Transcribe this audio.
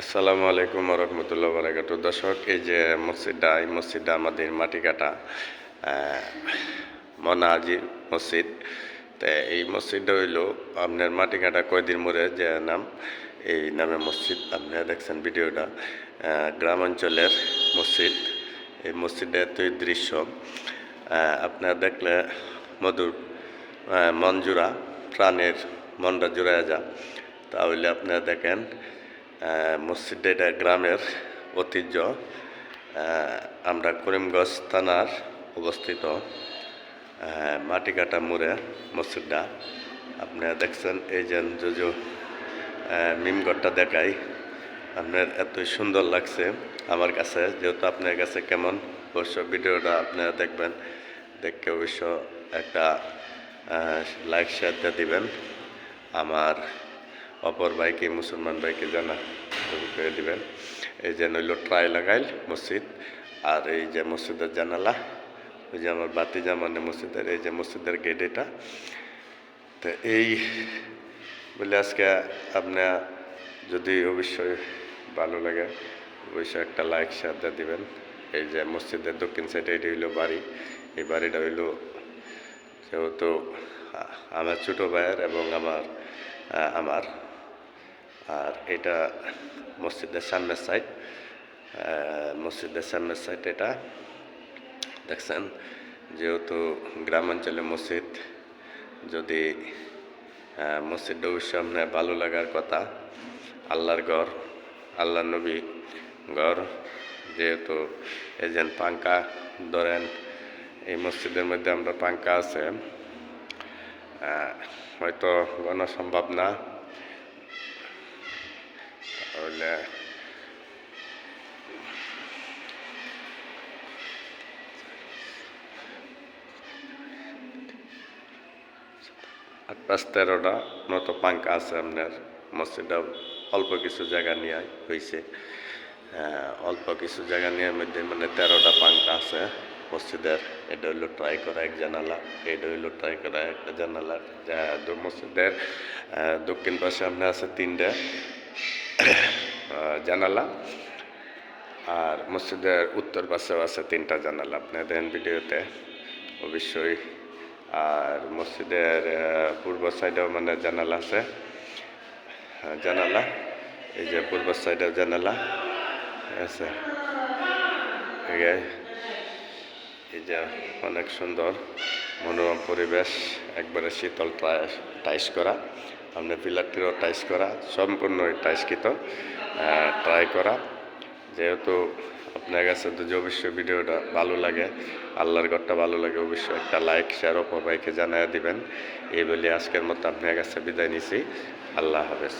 আসসালামু আলাইকুম রহমতুল্লাহ বারাকাত দর্শক এই যে মসজিদটা এই মসজিদটা আমাদের মাটিকাটা মনাজির মসজিদ। তো এই মসজিদটা হইল আপনার মাটিকাটা কয়দিন মোড়ে যে নাম? এই নামে মসজিদ আপনারা দেখছেন ভিডিওটা। আহ, গ্রাম অঞ্চলের মসজিদ। এই মসজিদের এতই দৃশ্য। আপনারা দেখলে মধুর আহ, মন জোড়া প্রাণের মনটা জোড়ায় যা তাহলে আপনারা দেখেন মসজিদটা এটা গ্রামের ঐতিহ্য। আমরা করিমগঞ্জ থানার অবস্থিত মাটিকাটা মোড়ে মসজিদটা। আপনারা দেখছেন এই যে যজু মিমগড়টা দেখাই, আপনার এতই সুন্দর লাগছে আমার কাছে। যেহেতু আপনার কাছে কেমন, অবশ্য ভিডিওটা আপনারা দেখবেন, দেখে অবশ্য একটা লাইক শেয়ার দিয়ে দিবেন। আমার অপর ভাইকে, মুসলমান ভাইকে জানা করে দিবেন। এই যে নইল ট্রাই লাগাইল মসজিদ, আর এই যে মসজিদের জানালা, ওই যে আমার বাতি জামানে মসজিদের, এই যে মসজিদের গেট এটা। তো এই বলে আজকে আপনার যদি অবশ্যই ভালো লাগে, অবশ্যই একটা লাইক দিয়ে দিবেন। এই যে মসজিদের দক্ষিণ সাইডে এটি হইল বাড়ি, এই বাড়িটা হইল যেহেতু আমার ছোটো ভাইয়ের এবং আমার আমার আর এটা মসজিদের সামনের সাইড মসজিদের সামনের সাইড এটা। দেখছেন, যেহেতু গ্রামাঞ্চলে মসজিদ, যদি মসজিদটা অবশ্যই আপনার ভালো লাগার কথা, আল্লাহর ঘর আল্লাহ নবী ঘর, যেহেতু এজেন্ট পাঙ্কা ধরেন, এই মসজিদের মধ্যে আমরা পাঙ্কা আছে হয়তো গণ সম্ভব না। তাহলে আট পাঁচ তেরোটা মতো পাঙ্কা আছে আপনার। মসজিদটা অল্প কিছু জায়গা নিয়ে হয়েছে অল্প কিছু জায়গা নিয়ে মধ্যে মানে তেরোটা পাঙ্কা আছে মসজিদের। এটা হইল ট্রাই করা এক জানালা, এটা হইল ট্রাই করা একটা জানালা। মসজিদের দক্ষিণ পাশে আপনার আছে তিনটা। জানালা। আর মসজিদের উত্তর পাশেও আছে তিনটা জানালা। আপনি দেন ভিডিওতে, অবশ্যই। আর মসজিদের পূর্ব সাইডেও মানে জানালা আছে। জানালা। এই যে পূর্ব সাইডেও জানালা আছে। ঠিক যে- এই যে অনেক সুন্দর মনোরম পরিবেশ, একবারে শীতল টাইস করা। আপনার পিলারটিরও টাইস করা সম্পূর্ণ টাইসকৃত ট্রাই করা। যেহেতু আপনার কাছে যদি অবশ্যই ভিডিওটা ভালো লাগে, আল্লাহর ঘরটা ভালো লাগে, অবশ্যই একটা লাইক শেয়ার ভাইকে জানিয়ে দিবেন। এই বলে আজকের মতো আপনার কাছে বিদায় নিছি। আল্লাহ হাফেজ।